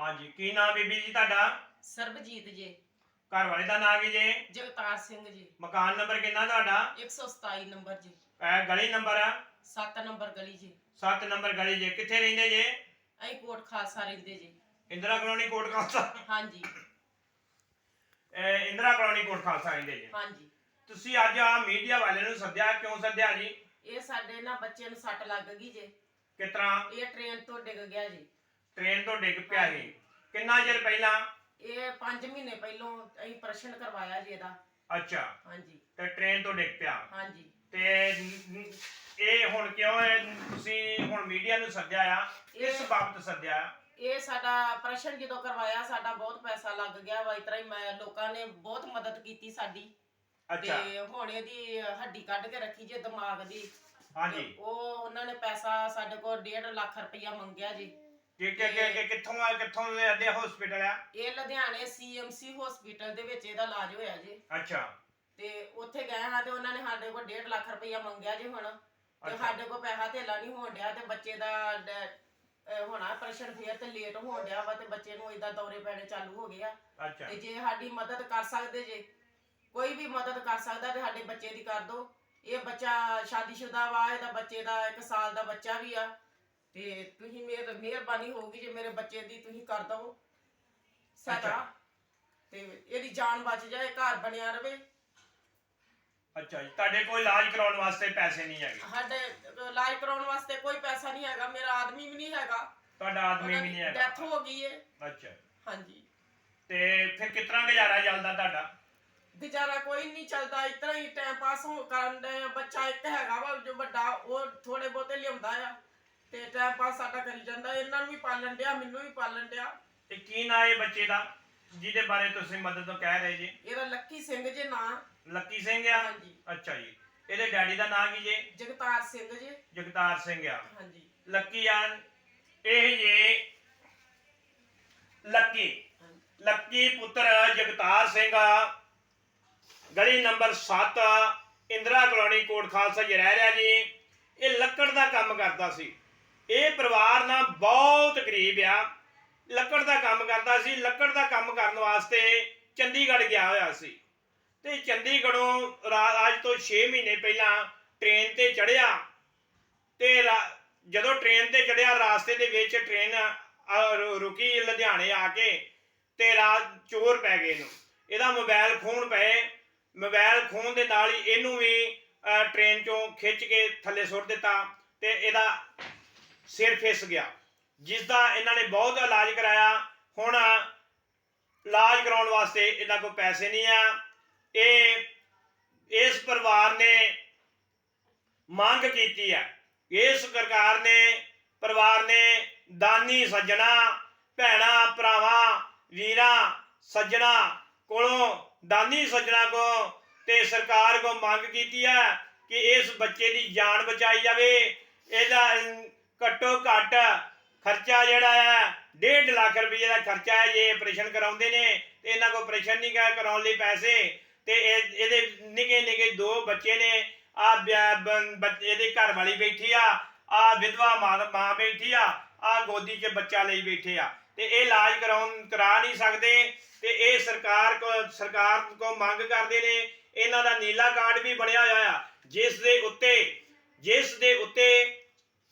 ਹਾਂਜੀ ਕੀ ਨਾਮ ਬੀਬੀ ਜੀ ਤੁਹਾਡਾ? ਸਰਬਜੀਤ ਜੀ। ਘਰ ਵਾਲੇ ਦਾ ਨਾਮ ਕੀ ਜੀ? ਜਗਤਾਰ ਸਿੰਘ ਜੀ। ਮਕਾਨ ਨੰਬਰ ਕਿੰਨਾ ਤੁਹਾਡਾ? 127 ਨੰਬਰ ਜੀ। ਇਹ ਗਲੀ ਨੰਬਰ ਆ? 7 ਨੰਬਰ ਗਲੀ ਜੀ। 7 ਨੰਬਰ ਗਲੀ ਜੇ। ਕਿੱਥੇ ਰਹਿੰਦੇ ਜੇ? ਅਸੀਂ ਕੋਟ ਖਾਲਸਾ ਰਹਿੰਦੇ ਜੀ। ਇੰਦਰਾ ਕਲੋਨੀ ਕੋਟ ਖਾਲਸਾ? ਹਾਂਜੀ। ਇਹ ਇੰਦਰਾ ਕਲੋਨੀ ਕੋਟ ਖਾਲਸਾ ਰਹਿੰਦੇ ਜੇ। ਹਾਂਜੀ। ਤੁਸੀਂ ਅੱਜ ਆ ਮੀਡੀਆ ਵਾਲਿਆਂ ਨੂੰ ਸੱਦਿਆ ਕਿਉਂ ਸੱਦਿਆ ਜੀ? ਇਹ ਸਾਡੇ ਨਾ ਬੱਚੇ ਨੂੰ ਸੱਟ ਲੱਗ ਗਈ ਜੀ। ਕਿਸ ਤਰ੍ਹਾਂ? ਇਹ ਟ੍ਰੇਨ ਤੋਂ ਡਿੱਗ ਗਿਆ ਜੀ। ਟ੍ਰੇਨ ਤੋਂ ਡਿੱਗ ਪਿਆ ਸੀ। ਕਿੰਨਾ ਚਿਰ ਪਹਿਲਾਂ? ਇਹ 5 ਮਹੀਨੇ ਪਹਿਲੋਂ ਅਸੀਂ ਪ੍ਰਸ਼ਨ ਕਰਵਾਇਆ ਜੀ ਇਹਦਾ। ਅੱਛਾ। ਹਾਂਜੀ। ਤੇ ਟ੍ਰੇਨ ਤੋਂ ਡਿੱਗ ਪਿਆ। ਹਾਂਜੀ। ਤੇ ਇਹ ਹੁਣ ਕਿਉਂ ਇਹ ਤੁਸੀਂ ਹੁਣ ਮੀਡੀਆ ਨੂੰ ਸੱਦਿਆ ਆ? ਇਸ ਇਹ- ਬਾਬਤ ਸੱਦਿਆ ਆ? ਇਹ ਸਾਡਾ ਪ੍ਰਸ਼ਨ ਜਦੋਂ ਕਰਵਾਇਆ ਸਾਡਾ ਬਹੁਤ ਪੈਸਾ ਲੱਗ ਗਿਆ ਵਾ ਇਸ ਤਰ੍ਹਾਂ ਹੀ ਮੈਂ ਲੋਕਾਂ ਨੇ ਬਹੁਤ ਮਦਦ ਕੀਤੀ ਸਾਡੀ। ਅੱਛਾ। ਤੇ ਹੁਣ ਇਹਦੀ ਹੱਡੀ ਕੱਢ ਕੇ ਰੱਖੀ ਜੇ ਦਿਮਾਗ ਦੀ। ਹਾਂਜੀ। ਤੇ ਉਹ ਉਹਨਾਂ ਨੇ ਪੈਸਾ ਸਾਡੇ ਕੋਲ 1.5 ਲੱਖ ਰੁਪਇਆ ਮੰਗਿਆ ਜੀ। ਕਿ ਕਿ ਕਿ- ਕਿ ਕਿੱਥੋਂ ਆ ਕਿੱਥੋਂ ਦੇ ਅੱਧੇ ਹਸਪੀਟਲ ਆ? ਇਹ ਲੁਧਿਆਣੇ ਸੀਐਮਸੀ ਹਸਪੀਟਲ ਦੇ ਵਿੱਚ ਇਹਦਾ ਇਲਾਜ ਹੋਇਆ ਜੀ। ਅੱਛਾ। ਤੇ ਉੱਥੇ ਗਏ ਹਾਂ ਤੇ ਉਹਨਾਂ ਨੇ ਸਾਡੇ ਕੋਲ 1.5 ਲੱਖ ਰੁਪਇਆ ਮੰਗਿਆ ਜੀ ਹੁਣ। ਤੇ ਅੱਛਾ। ਸਾਡੇ ਕੋਲ ਪੈਸਾ ਧੇਲਾ ਨਹੀਂ ਹੋਣ ਡਿਆ ਤੇ ਬੱਚੇ ਦਾ ਡ- ਅਹ ਹੋਣਾ ਪ੍ਰੈਸ਼ਰ ਫੇਰ ਤੇ ਲੇਟ ਹੋਣ ਡਿਆ ਵਾ ਤੇ ਬੱਚੇ ਨੂੰ ਇਦਾਂ ਦੌਰੇ ਪੈਣੇ ਚਾਲੂ ਹੋ ਗਏ ਆ। ਅੱਛਾ। ਤੇ ਜੇ ਸਾਡੀ ਮਦਦ ਕਰ ਸਕਦੇ ਜੇ ਕੋਈ ਵੀ ਮਦਦ ਕਰ ਸਕਦਾ ਤੇ ਸਾਡੇ ਬੱਚੇ ਦੀ ਕਰ ਦਿਓ ਇਹ ਬੱਚਾ ਸ਼ਾਦੀशुदा ਵਾ ਇਹਦਾ ਬੱਚੇ ਦਾ 1 ਸਾਲ ਦਾ ਬੱਚਾ ਵੀ ਆ। ਤੇ ਤੁਸੀਂ ਮੇਰ ਮਿਹਰਬਾਨੀ ਹੋਊਗੀ ਜੇ ਮੇਰੇ ਬੱਚੇ ਦੀ ਤੁਸੀਂ ਕਰ ਦਿਓ ਸਹਾਇਤਾ ਅੱਛਾ। ਤੇ ਇਹਦੀ ਜਾਨ ਬਚ ਜਾਏ ਘਰ ਬਣਿਆ ਰਵੇ। ਅੱਛਾ ਜੀ ਤੁਹਾਡੇ ਕੋਲ ਇਲਾਜ ਕਰਾਉਣ ਵਾਸਤੇ ਪੈਸੇ ਨਹੀਂ ਹੈਗੇ। ਸਾਡੇ ਇਲਾਜ ਕਰਾਉਣ ਵਾਸਤੇ ਕੋਈ ਪੈਸਾ ਨਹੀਂ ਹੈਗਾ ਮੇਰਾ ਆਦਮੀ ਵੀ ਨਹੀਂ ਹੈਗਾ। ਤੁਹਾਡਾ ਆਦਮੀ ਵੀ ਨਹੀਂ ਡੈਥ ਹੈਗਾ ਹੋ ਗਈ ਏ। ਅੱਛਾ। ਹਾਂਜੀ। ਤੇ ਫਿਰ ਤਰ੍ਹਾਂ ਗੁਜ਼ਾਰਾ ਚੱਲਦਾ ਤੁਹਾਡਾ? ਗੁਜ਼ਾਰਾ ਕੋਈ ਨਹੀਂ ਚੱਲਦਾ ਇਤਨਾ ਹੀ ਟਾਈਮ ਪਾਸ ਹੋ ਕਰਨ ਦੇ ਬੱਚਾ ਇੱਕ ਹੈਗਾ ਵਾ ਜੋ ਵੱਡਾ ਉਹ ਥੋੜੇ ਬਹੁਤੇ ਲਿਆਉਂਦਾ ਆ। ਤੇ ਟਾਈਮ ਪਾਸ ਸਾਡਾ ਕਰੀ ਜਾਂਦਾ ਇਹਨਾਂ ਨੂੰ ਵੀ ਪਾਲਣ ਡਿਆ ਮੈਨੂੰ ਵੀ ਪਾਲਣ ਡਿਆ। ਤੇ ਕੀ ਨਾਂ ਹੈ ਬੱਚੇ ਦਾ ਜਿਹਦੇ ਬਾਰੇ ਤੁਸੀਂ ਮਦਦ ਤੋਂ ਕਹਿ ਰਹੇ ਜੀ? ਇਹਦਾ ਲੱਕੀ ਸਿੰਘ ਜੇ ਨਾਂ। ਲੱਕੀ ਸਿੰਘ ਆ? ਹਾਂਜੀ। ਅੱਛਾ ਜੀ। ਇਹਦੇ ਡੈਡੀ ਦਾ ਨਾਂ ਕੀ ਜੀ? ਜਗਤਾਰ ਸਿੰਘ ਜੀ। ਜਗਤਾਰ ਸਿੰਘ ਆ। ਹਾਂਜੀ। ਲੱਕੀ ਆ ਇਹ ਜੇ ਲੱਕੀ। ਹਾਂਜੀ। ਲੱਕੀ ਪੁੱਤਰ ਜਗਤਾਰ ਸਿੰਘ ਆ। ਗਲੀ ਨੰਬਰ 7 ਇੰਦਰਾ ਕਲੋਨੀ ਕੋਟ ਖਾਲਸਾ 'ਚ ਰਹਿ ਰਿਹਾ ਜੀ। ਇਹ ਲੱਕੜ ਦਾ ਕੰਮ ਕਰਦਾ ਸੀ। ਇਹ ਪਰਿਵਾਰ ਨਾ ਬਹੁਤ ਗਰੀਬ ਆ। ਲੱਕੜ ਦਾ ਕੰਮ ਕਰਦਾ ਸੀ। ਲੱਕੜ ਦਾ ਕੰਮ ਕਰਨ ਵਾਸਤੇ ਚੰਡੀਗੜ੍ਹ ਗਿਆ ਹੋਇਆ ਸੀ। ਤੇ ਚੰਡੀਗੜ੍ਹੋਂ ਰਾ- ਅੱਜ ਤੋਂ 6 ਮਹੀਨੇ ਪਹਿਲਾਂ ਟ੍ਰੇਨ ਤੇ ਚੜਿਆ ਤੇ ਜਦੋਂ ਟ੍ਰੇਨ ਤੇ ਚੜਿਆ ਰਾਸਤੇ ਦੇ ਵਿੱਚ ਟ੍ਰੇਨ ਰੁਕੀ ਲੁਧਿਆਣੇ ਆ ਕੇ ਤੇ ਰਾਤ ਚੋਰ ਪੈ ਗਏ ਨੂੰ ਇਹਦਾ ਮੋਬਾਈਲ ਖੋਣ ਪਏ। ਮੋਬਾਈਲ ਖੋਣ ਦੇ ਨਾਲ ਹੀ ਇਹਨੂੰ ਵੀ ਟ੍ਰੇਨ ਚੋਂ ਖਿੱਚ ਕੇ ਥੱਲੇ ਸੁੱਟ ਦਿੱਤਾ ਤੇ ਇਹਦਾ ਸਿਰ ਫਿਸ ਗਿਆ। ਜਿਸ ਦਾ ਇਹਨਾਂ ਨੇ ਬਹੁਤ ਇਲਾਜ ਕਰਾਇਆ। ਹੁਣ ਇਲਾਜ ਕਰਾਉਣ ਵਾਸਤੇ ਇਹਨਾਂ ਕੋਲ ਪੈਸੇ ਨਹੀਂ ਆ। ਇਹ, ਇਸ ਪਰਿਵਾਰ ਨੇ ਮੰਗ ਕੀਤੀ ਹੈ। ਇਸ ਸਰਕਾਰ ਨੇ, ਪਰਿਵਾਰ ਨੇ ਦਾਨੀ ਸੱਜਣਾ, ਭੈਣਾ, ਭਰਾਵਾਂ, ਵੀਰਾਂ, ਸੱਜਣਾ ਕੋਲੋਂ ਦਾਨੀ ਸੱਜਣਾ ਕੋ ਤੇ ਸਰਕਾਰ ਕੋ ਮੰਗ ਕੀਤੀ ਹੈ ਕਿ ਇਸ ਬੱਚੇ ਦੀ ਜਾਨ ਬਚਾਈ ਜਾਵੇ। ਇਹਦਾ ਘੱਟੋ ਘੱਟ ਖਰਚਾ ਜਿਹੜਾ ਹੈ 1.5 ਲੱਖ ਰੁਪਏ ਦਾ ਖਰਚਾ ਹੈ ਜੇ ਆਪਰੇਸ਼ਨ ਕਰਾਉਂਦੇ ਨੇ, ਤੇ ਇਹਨਾਂ ਕੋਲ ਆਪਰੇਸ਼ਨ ਨਹੀਂ ਕਰ ਕਰਾਉਣ ਲਈ ਪੈਸੇ। ਤੇ ਇਹਦੇ ਨਿੱਕੇ ਨਿੱਕੇ ਦੋ ਬੱਚੇ ਨੇ, ਆ ਇਹਦੇ ਘਰ ਵਾਲੀ ਬੈਠੀ ਆ ਆ ਵਿਧਵਾ ਮਾਂ ਮਾਂ ਬੈਠੀ ਆ ਆ ਗੋਦੀ 'ਚ ਬੱਚਾ ਲਈ ਬੈਠੇ ਆ। ਤੇ ਇਹ ਇਲਾਜ ਕਰਾਉਣ, ਕਰਾ ਨਹੀਂ ਸਕਦੇ, ਤੇ ਇਹ ਸਰਕਾਰ ਕੋ ਸਰਕਾਰ ਕੋ ਮੰਗ ਕਰਦੇ ਨੇ, ਇਹਨਾਂ ਦਾ ਨੀਲਾ ਕਾਰਡ ਵੀ ਬਣਿਆ ਹੋਇਆ ਆ। ਜਿਸ ਦੇ ਉੱਤੇ, ਜਿਸ ਦੇ ਉੱਤੇ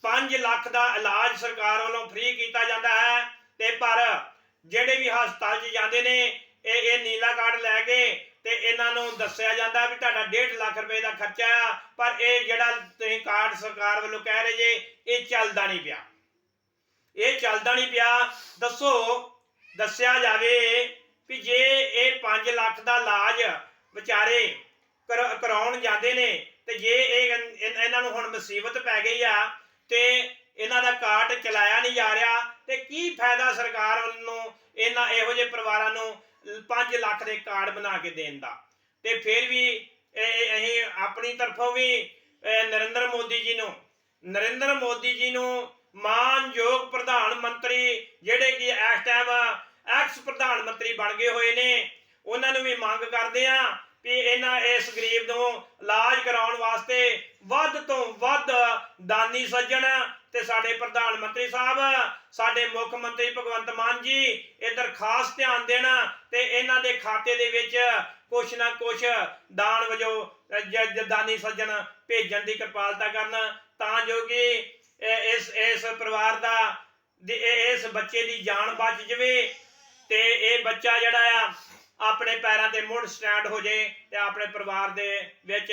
5 ਲੱਖ ਦਾ ਇਲਾਜ ਸਰਕਾਰ ਵੱਲੋਂ ਫ੍ਰੀ ਕੀਤਾ ਜਾਂਦਾ ਹੈ ਤੇ ਪਰ ਜਿਹੜੇ ਵੀ ਹਸਪਤਾਲ 'ਚ ਜਾਂਦੇ ਨੇ, ਇਹ ਇਹ ਨੀਲਾ ਕਾਰਡ ਲੈ ਕੇ ਤੇ ਇਹਨਾਂ ਨੂੰ ਦੱਸਿਆ ਜਾਂਦਾ ਵੀ ਤੁਹਾਡਾ 1.5 ਲੱਖ ਰੁਪਏ ਦਾ ਖਰਚਾ ਆ, ਪਰ ਇਹ ਜਿਹੜਾ ਤੁਸੀਂ ਕਾਰਡ ਸਰਕਾਰ ਵੱਲੋਂ ਕਹਿ ਰਹੇ ਜੇ, ਇਹ ਚੱਲਦਾ ਨਹੀਂ ਪਿਆ। ਇਹ ਚੱਲਦਾ ਨਹੀਂ ਪਿਆ। ਦੱਸੋ, ਦੱਸਿਆ ਜਾਵੇ ਵੀ ਜੇ ਇਹ 5 ਲੱਖ ਦਾ ਇਲਾਜ ਵਿਚਾਰੇ ਕਰ- ਕਰਾਉਣ ਜਾਂਦੇ ਨੇ ਤੇ ਜੇ ਇਹ ਇਹਨਾਂ ਨੂੰ ਹੁਣ ਮੁਸੀਬਤ ਪੈ ਗਈ ਆ ਤੇ ਇਹਨਾਂ ਦਾ ਕਾਰਡ ਚਲਾਇਆ ਨਹੀਂ ਜਾ ਰਿਹਾ ਤੇ ਕੀ ਫਾਇਦਾ ਸਰਕਾਰ ਵੱਲੋਂ ਇਹਨਾਂ ਇਹੋ ਜਿਹੇ ਪਰਿਵਾਰਾਂ ਨੂੰ 5 ਲੱਖ ਦੇ ਕਾਰਡ ਬਣਾ ਕੇ ਦੇਣ ਦਾ? ਤੇ ਫਿਰ ਵੀ ਅਸੀਂ ਆਪਣੀ ਤਰਫੋਂ ਵੀ ਨਰਿੰਦਰ ਮੋਦੀ ਜੀ ਨੂੰ, ਨਰਿੰਦਰ ਮੋਦੀ ਜੀ ਨੂੰ ਮਾਨਯੋਗ ਪ੍ਰਧਾਨ ਮੰਤਰੀ ਜਿਹੜੇ ਕਿ ਇਸ ਟਾਈਮ ਐਕਸ ਪ੍ਰਧਾਨ ਮੰਤਰੀ ਬਣ ਗਏ ਹੋਏ ਨੇ, ਉਹਨਾਂ ਨੂੰ ਵੀ ਮੰਗ ਕਰਦੇ ਆ ਵੀ ਇਹਨਾਂ ਇਸ ਗਰੀਬ ਨੂੰ ਇਲਾਜ ਕਰਾਉਣ ਵਾਸਤੇ ਵੱਧ ਤੋਂ ਵੱਧ ਦਾਨੀ ਸੱਜਣ ਤੇ ਸਾਡੇ ਪ੍ਰਧਾਨ ਮੰਤਰੀ ਸਾਹਿਬ, ਸਾਡੇ ਮੁੱਖ ਮੰਤਰੀ ਭਗਵੰਤ ਮਾਨ ਜੀ ਇਧਰ ਖਾਸ ਧਿਆਨ ਦੇਣ ਤੇ ਇਹਨਾਂ ਦੇ ਖਾਤੇ ਦੇ ਵਿੱਚ ਕੁਛ ਨਾ ਕੁਛ ਦਾਨ ਵਜੋਂ ਦਾਨੀ ਸੱਜਣ ਭੇਜਣ ਦੀ ਕਿਰਪਾਲਤਾ ਕਰਨ। ਤਾਂ ਜੋ ਕਿ ਇਸ ਇਸ ਪਰਿਵਾਰ ਦਾ ਇਸ ਬੱਚੇ ਦੀ ਜਾਨ ਬਚ ਜਵੇ ਤੇ ਇਹ ਬੱਚਾ ਜਿਹੜਾ ਆ ਆਪਣੇ ਪੈਰਾਂ ਤੇ ਮੁੜ ਸਟੈਂਡ ਹੋ ਜੇ ਤੇ ਆਪਣੇ ਪਰਿਵਾਰ ਦੇ ਵਿੱਚ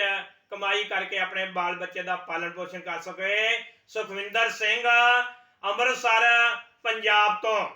ਕਮਾਈ ਕਰਕੇ ਆਪਣੇ ਬਾਲ ਬੱਚੇ ਦਾ ਪਾਲਣ ਪੋਸ਼ਣ ਕਰ ਸਕੇ। ਸੁਖਵਿੰਦਰ ਸਿੰਘ ਅੰਮ੍ਰਿਤਸਰ, ਪੰਜਾਬ ਤੋਂ।